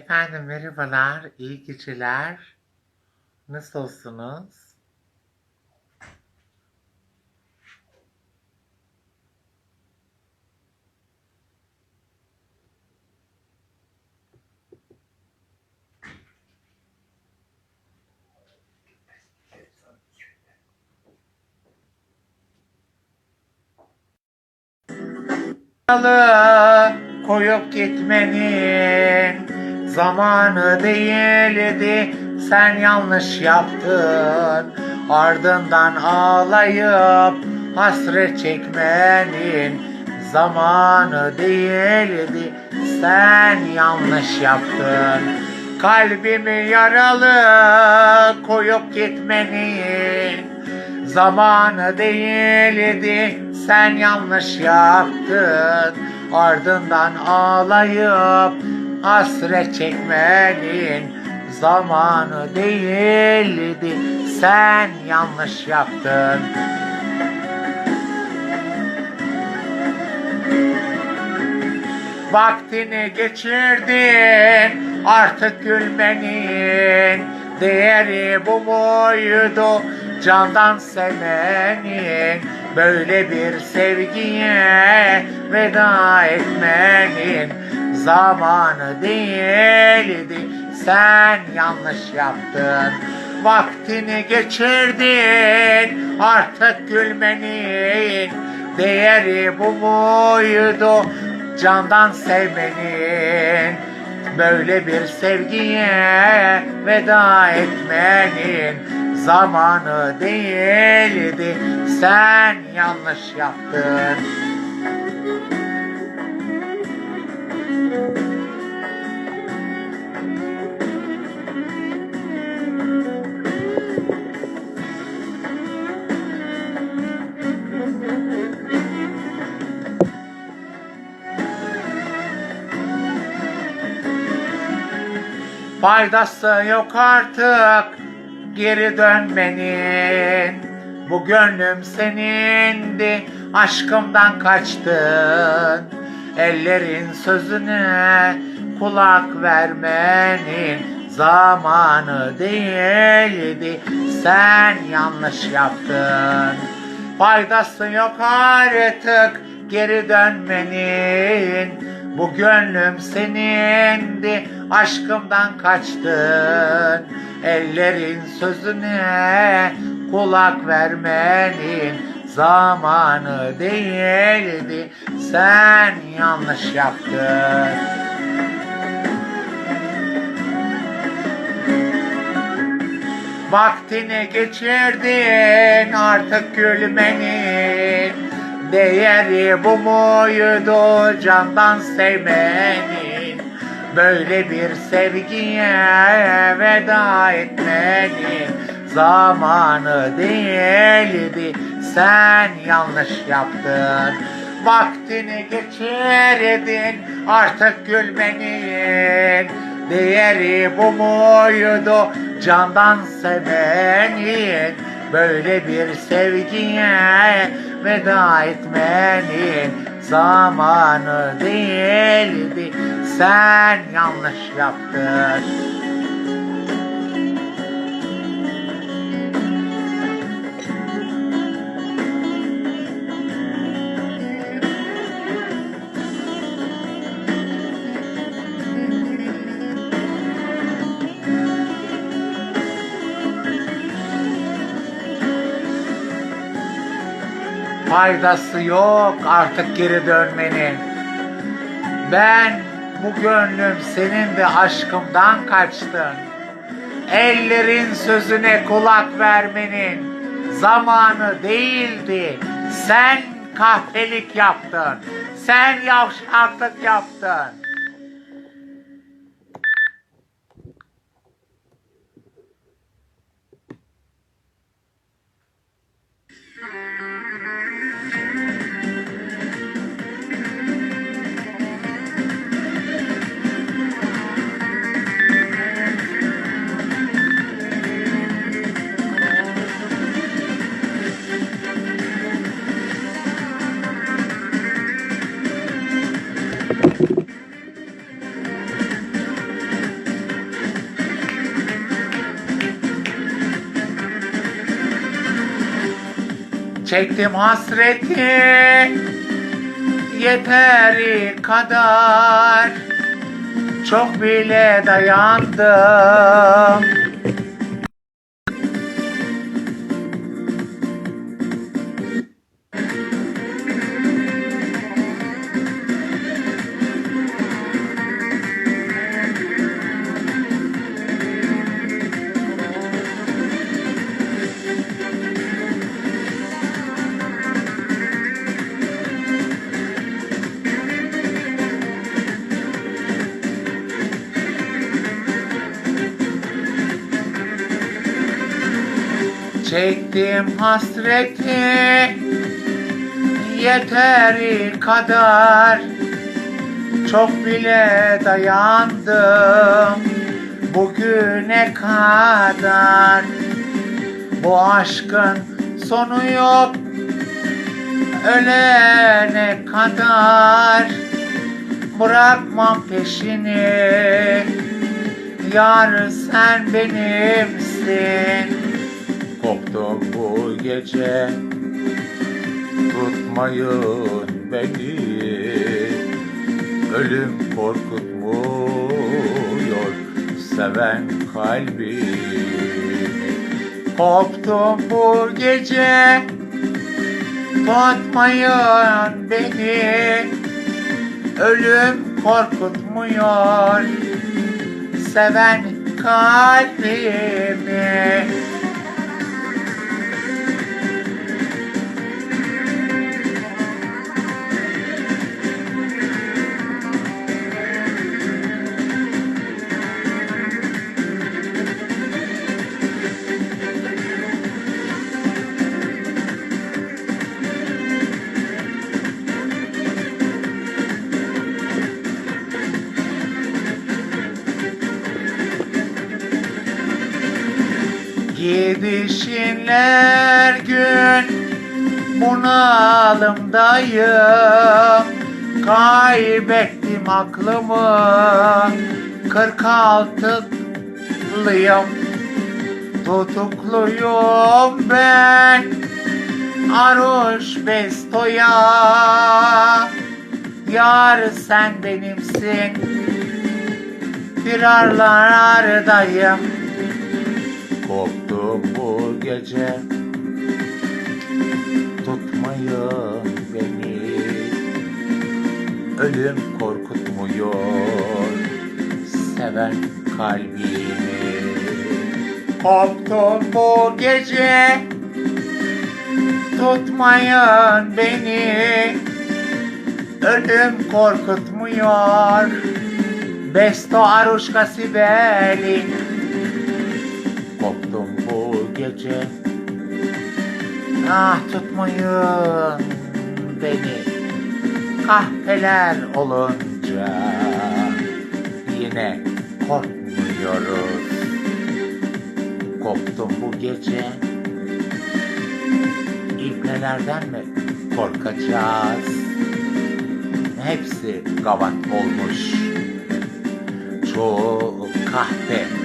Efendim merhabalar, iyi geceler. Nasılsınız? Koyup gitmenin zamanı değildi sen yanlış yaptın. Ardından ağlayıp hasret çekmenin zamanı değildi sen yanlış yaptın. Kalbimi yaralı koyup gitmenin Zamanı değildi sen yanlış yaptın. Ardından ağlayıp hasret çekmenin Zamanı değildi. Sen yanlış yaptın. Vaktini geçirdin artık gülmenin Değeri bu muydu? Candan sevmenin Böyle bir sevgiye veda etmenin Zamanı değildi. Sen yanlış yaptın Vaktini geçirdin. Artık gülmenin Değeri bu muydu? Candan sevmenin Böyle bir sevgiye veda etmenin zamanı değildi. Sen yanlış yaptın Faydası yok artık geri dönmenin Bu gönlüm senindi aşkımdan kaçtın Ellerin sözüne kulak vermenin Zamanı değildi. Sen yanlış yaptın. Faydası yok artık geri dönmenin. Bu gönlüm senindi, aşkımdan kaçtın. Ellerin sözüne kulak vermenin zamanı değildi. Sen yanlış yaptın. Vaktini geçirdin artık gülmenin Değeri bu muydu candan sevmenin Böyle bir sevgiye veda etmenin Zamanı değildi sen yanlış yaptın. Vaktini geçirdin artık gülmenin Değeri bu muydu? Candan sevenin Böyle bir sevgiye veda etmenin zamanı değildi. Sen yanlış yaptın faydası yok artık geri dönmenin. Ben bu gönlüm senin de aşkımdan kaçtın. Ellerin sözüne kulak vermenin zamanı değildi. Sen kahpelik yaptın. Sen yavşaklık yaptın. Çektim hasreti yeteri kadar çok bile dayandım. Çektim hasreti yeteri kadar. Çok bile dayandım bugüne kadar. Bu aşkın sonu yok ölene kadar. Bırakmam peşini yar sen benimsin Koptum bu gece. Tutmayın beni. Ölüm korkutmuyor Seven kalbimi Koptum bu gece. Tutmayın beni. Ölüm korkutmuyor Seven kalbimi Gidişinler gün bunalımdayım. Kaybettim aklımı 46'lıyım Tutukluyum ben Aruş Besto'ya. Yar sen benimsin Firarlardayım Koptum bu gece. Tutmayın beni. Ölüm korkutmuyor Seven kalbimi. Koptum bu gece. Tutmayın beni. Ölüm korkutmuyor. Besto Aruşka Sibeli Koptum bu gece Ah tutmayın beni. Kahpeler olunca Yine korkmuyoruz. Koptum bu gece. İbnelerden mi korkacağız? Hepsi gavat olmuş. Çoğu kahpe